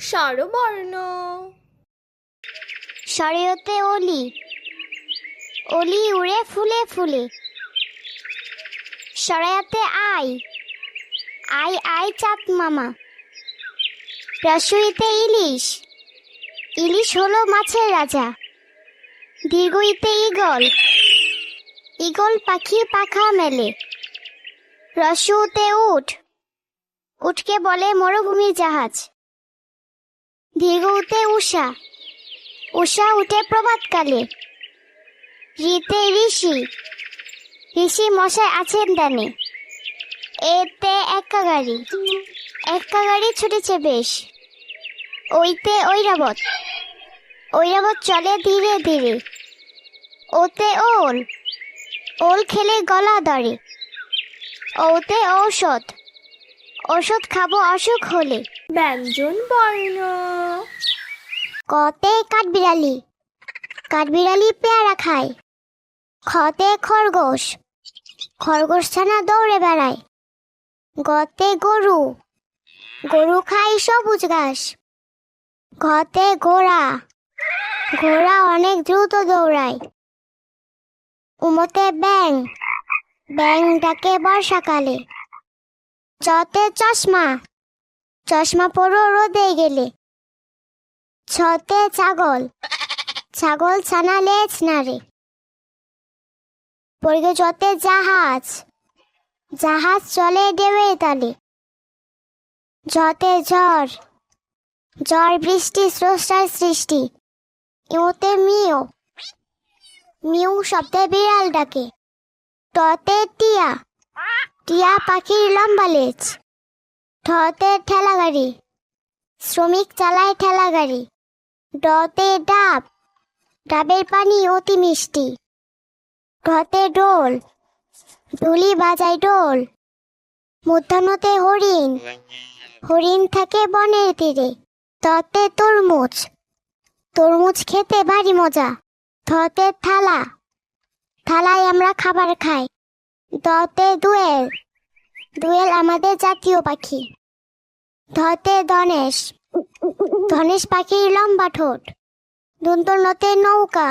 স্বরবর্ণ শরীয়তে অলি। অলি উড়ে ফুলে ফুলে। সরায়াতে আই। আই আই চাঁদ মামা। রসইতে ইলিশ। ইলিশ হলো মাছের রাজা। দীর্ঘইতে ইগল ইগল পাখি পাখা মেলে। রসুতে উঠ উঠকে বলে মরুভূমির জাহাজ। দীর্ঘতে উষা। উষা উঠে প্রভাতকালে। রিতে ঋষি। ঋষি মশাই আছেন দানে এতে একা গাড়ি একা গাড়ি ছুটেছে বেশ। ওইতে ঐরাবত। ঐরাবত চলে ধীরে ধীরে। ওতে ওল। ওল খেলে গলা ধরে। ওতে ঔষধ। ওষুধ খাব অসুখ হলে। ব্যঞ্জন বর্ণ। কতে কাঠবিড়ালি কাঠবিড়ালি পেয়ারা খায়। খতে খরগোশ খরগোশ ছানা দৌড়ে বেড়ায়। গতে গরু গরু খায় সবুজ ঘাস। ঘতে ঘোড়া ঘোড়া অনেক দ্রুত দৌড়ায়। উমতে ব্যাং ব্যাং ডাকে বর্ষাকালে। চতে চশমা চশমা পরো, রোদে গেলে। ছতে ছাগল। ছাগল ছানা লেজ নাড়ে পড়বে যতে জাহাজ। জাহাজ চলে ডেবে তালে। যতে ঝড়। ঝড় বৃষ্টি, স্রষ্টার সৃষ্টি। ইউতে মিও মিউ শব্দে বিড়াল ডাকে। টতে টিয়া। টিয়া পাখির লম্বা লেজ। ঠতে ঠেলা গাড়ি। শ্রমিক চালায় ঠেলা গাড়ি। ডতে ডাব। ডাবের পানি অতি মিষ্টি। ঢতে ডোল ঢুলি বাজায় ডোল মধ্যাহ্নতে হরিণ। হরিণ থাকে বনের তীরে। ততে তরমুজ। তরমুজ খেতে ভারী মজা। থতে থালা। থালায় আমরা খাবার খাই। দতে দুয়েল। দুয়েল আমাদের জাতীয় পাখি। ধতে ধনেশ। ধনেশ পাখির লম্বা ঠোঁট। দন্ত নতে নৌকা।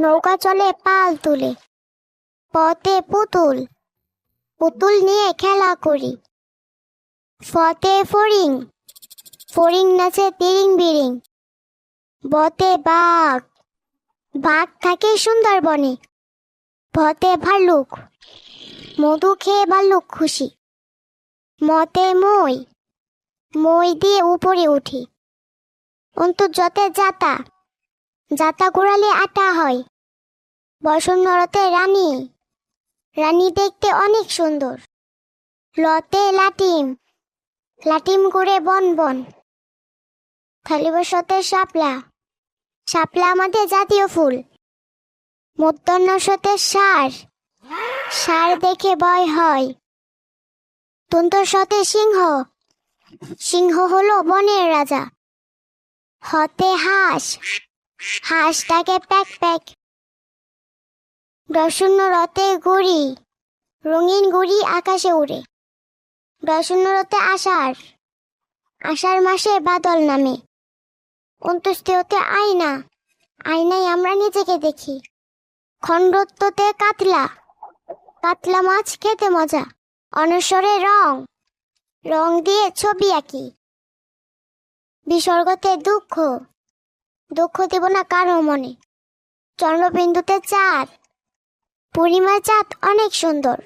নৌকা চলে পাল তুলে। পথে পুতুল। পুতুল নিয়ে খেলা করি। ফতে ফড়িং। ফড়িং নাচে তিরিং বিরিং। বতে বাঘ। বাঘ থাকে সুন্দরবনে। ভতে ভাল্লুক। মধু খেয়ে ভাল্লুক খুশি। মতে মই মই দিয়ে উপরে উঠি। অন্তর্যতে যাতা যাতা ঘোরালে আটা হয়। বসন্তরতে রানী রানী দেখতে অনেক সুন্দর। লতে লাটিম লাটিম করে বন বন। থালিবসতে শাপলা শাপলা আমাদের জাতীয় ফুল। মধ্যাহ্নসতে সার সার দেখে ভয় হয়। তন্তর সিংহ। সিংহ হলো বনের রাজা। হতে হাঁস। হাঁসটাকে প্যাক প্যাক। দশন্য রথে গুড়ি। রঙিন গুড়ি আকাশে উড়ে। দশন্য রথে আষাঢ়। আষাঢ় মাসে বাদল নামে। অন্তুষ্টি হতে আয়না। আয়নায় আমরা নিজেকে দেখি। খণ্ডত্বতে কাতলা। কাতলা মাছ খেতে মজা। অনসরে রং। রং দিয়ে ছবি আঁকি। বিসর্গতে দুঃখ। দুঃখ দেব না কারও মনে। চন্দ্রবিন্দুতে চাঁদ। পূর্ণিমার চাঁদ অনেক সুন্দর।